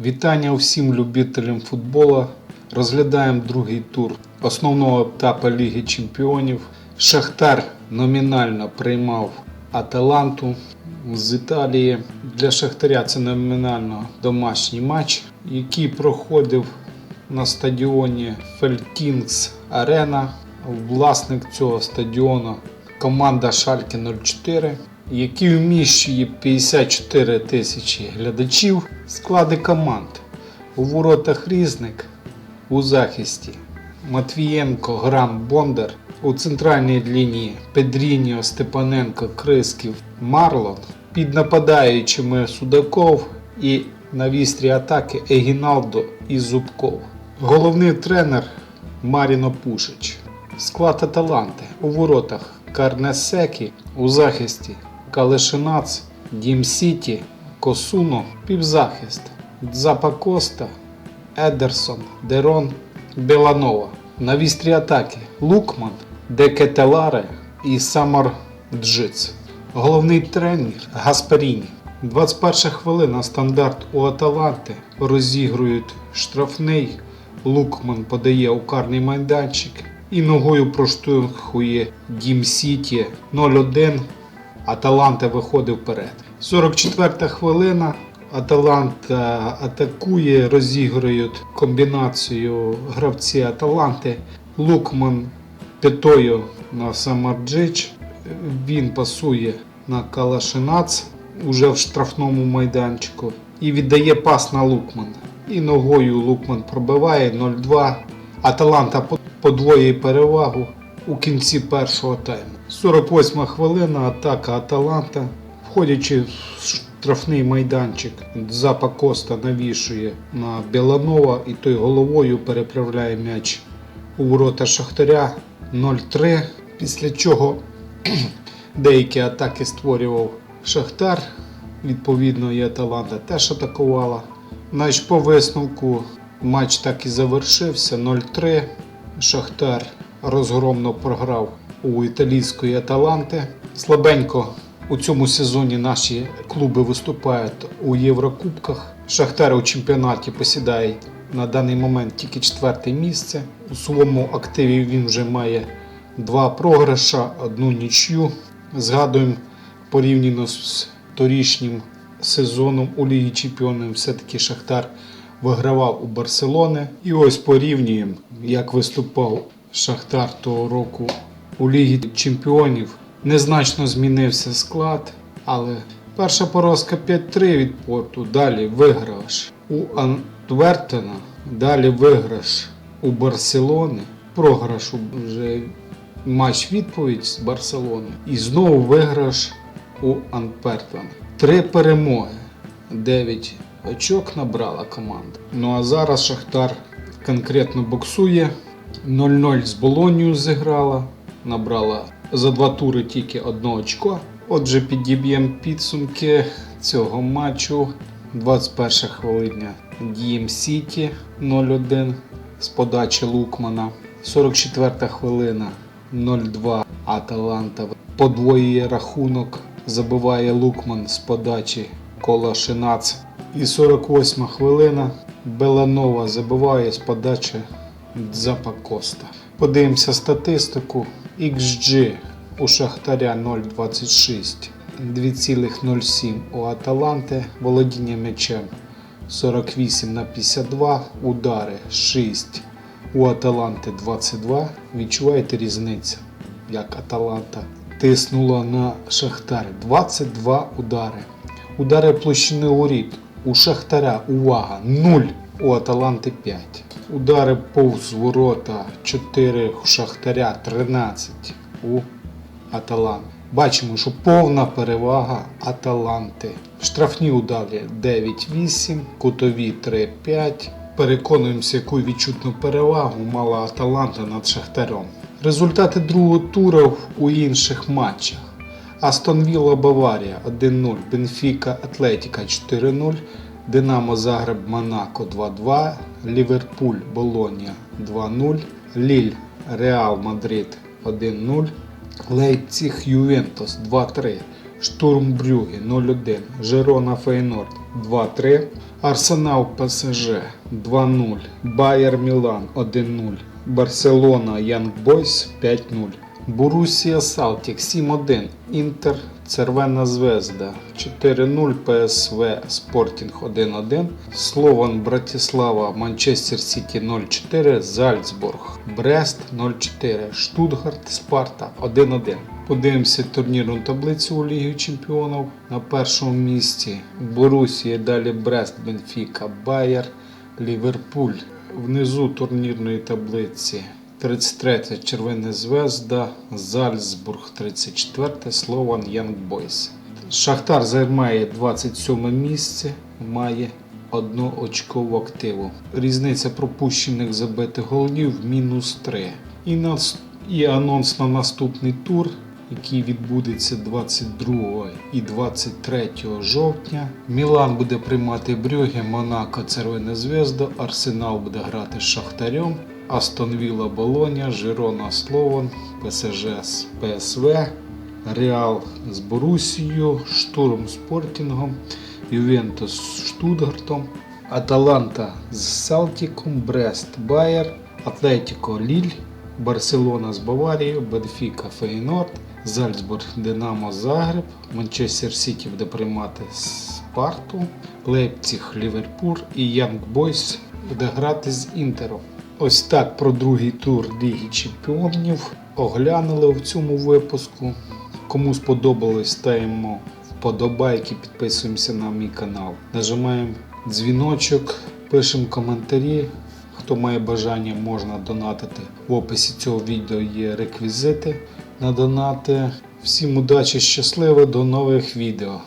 Вітання усім любителям футболу. Розглядаємо другий тур основного етапу Ліги Чемпіонів. Шахтар номінально приймав Аталанту з Італії. Для Шахтаря це номінально домашній матч, який проходив на стадіоні Фелькінгс Арена. Власник цього стадіону команда Шальке 04, який вміщує 54 тисячі глядачів. Склади команд у воротах Різник у захисті Матвієнко, Грам, Бондар. У центральній лінії Педріньо, Степаненко, Крисків, Марлон. Під нападаючими Судаков і на вістрі атаки Егіналдо і Зубков. Головний тренер Маріно Пушич. Склад Аталанти у воротах Карнесекі, у захисті Калишинац, Дім Сіті, Косуно, півзахист Дзапа Коста, Едерсон, Дерон, Беланова. На вістрі атаки Лукман, Декетеларе і Самар Джиц. Головний тренер Гасперіні. 21 хвилина стандарт у Аталанти. Розігрують штрафний. Лукман подає у карний майданчик і ногою проштовхує Дім Сіті 0-1. Аталанта виходить вперед. 44-та хвилина. Аталанта атакує, розігрують комбінацію гравці Аталанти. Лукман п'ятою на Самарджич. Він пасує на Калашинац уже в штрафному майданчику і віддає пас на Лукмана. І ногою Лукман пробиває 0-2. Аталанта подвоює перевагу у кінці першого тайму. 48 хвилина атака Аталанта. Входячи в штрафний майданчик, Запа Коста навішує на Біланова і той головою переправляє м'яч у ворота Шахтаря 0-3. Після чого деякі атаки створював Шахтар. Відповідно, і Аталанта теж атакувала. Значить, по висновку матч так і завершився 0-3. Шахтар розгромно програв у італійської Аталанти. Слабенько у цьому сезоні наші клуби виступають у Єврокубках. Шахтар у чемпіонаті посідає на даний момент тільки четверте місце. У своєму активі він вже має два програша, одну нічю. Згадуємо порівняно з торішнім сезоном у Лігі Чемпіонів все-таки Шахтар вигравав у Барселони. І ось порівнюємо, як виступав Шахтар того року у Лігі Чемпіонів. Незначно змінився склад, але перша поразка 5-3 від порту, далі виграш у Антвертена, далі виграш у Барселони, програш вже матч відповідь з Барселони і знову виграш у Антвертена. Три перемоги, 9 очок набрала команда. Ну а зараз Шахтар конкретно боксує. 0-0 з Болонію зіграла, набрала за два тури тільки одне очко. Отже, підіб'ємо підсумки цього матчу. 21 хвилина Дієм Сіті 0-1 з подачі Лукмана. 44 хвилина 0-2 Аталанта подвоює рахунок. Забиває Лукман з подачі Кола Шинац. І 48 хвилина Беланова забиває з подачі Дзапа Коста. Подивимося статистику. XG у Шахтаря 0,26, 2,07 у Аталанти, володіння м'ячем 48 на 52, удари 6 у Аталанти 22. Відчуваєте різницю, як Аталанта тиснула на Шахтар 22 удари. Удари площини воріт у Шахтаря, увага, 0, у Аталанти 5. Удари повз ворота 4 у Шахтаря, 13 у Аталанти. Бачимо, що повна перевага Аталанти. Штрафні удари 9-8, кутові 3-5. Переконуємося, яку відчутну перевагу мала Аталанта над Шахтарем. Результати другого туру у інших матчах. Астон Вілла Баварія 1-0, Бенфіка Атлетіка 4-0, Динамо Загреб Монако 2-2, Ліверпуль Болонія 2-0, Ліль Реал Мадрид 1-0, Лейпціг Ювентус 2-3, Штурм Брюге 0-1, Жирона Фейнорд 2-3, Арсенал ПСЖ 2-0, Байер Мілан 1-0, Барселона Янг Бойс 5-0. Борусія Салтік 7-1, Інтер Цервена Звезда 4-0, ПСВ Спортінг 1-1, Слован Братіслава Манчестер Сіті 0-4, Зальцбург Брест 0-4, Штутгарт Спарта 1-1. Подивимося турнірну таблицю у Лігі Чемпіонів. На першому місці Борусія, далі Брест, Бенфіка, Байер, Ліверпуль. Внизу турнірної таблиці 33 Червона Звезда, Зальцбург 34, Слован Янг Бойс. Шахтар займає 27 місце, має одну очкову активу. Різниця пропущених забитих голів мінус 3. І, нас, і анонс на наступний тур, який відбудеться 22 і 23 жовтня. Мілан буде приймати Брюге, Монако, Червона Звезда, Арсенал буде грати з Шахтарем. Астон Вілла Болоня, Жирона Слован, ПСЖ з ПСВ, Реал з Борусією, Штурм Спортінгом, Ювентус з Штутгартом, Аталанта з Селтіком, Брест Байер, Атлетіко Ліль, Барселона з Баварією, Бенфіка Фейнорд, Зальцбург Динамо Загреб, Манчестер Сіті буде приймати Спарту, Лейпціг Ліверпуль і Янг Бойс буде грати з Інтером. Ось так про другий тур Ліги Чемпіонів оглянули в цьому випуску. Кому сподобалось, ставимо вподобайки, підписуємося на мій канал. Нажимаємо дзвіночок, пишемо коментарі. Хто має бажання, можна донатити. В описі цього відео є реквізити на донати. Всім удачі, щасливо, до нових відео.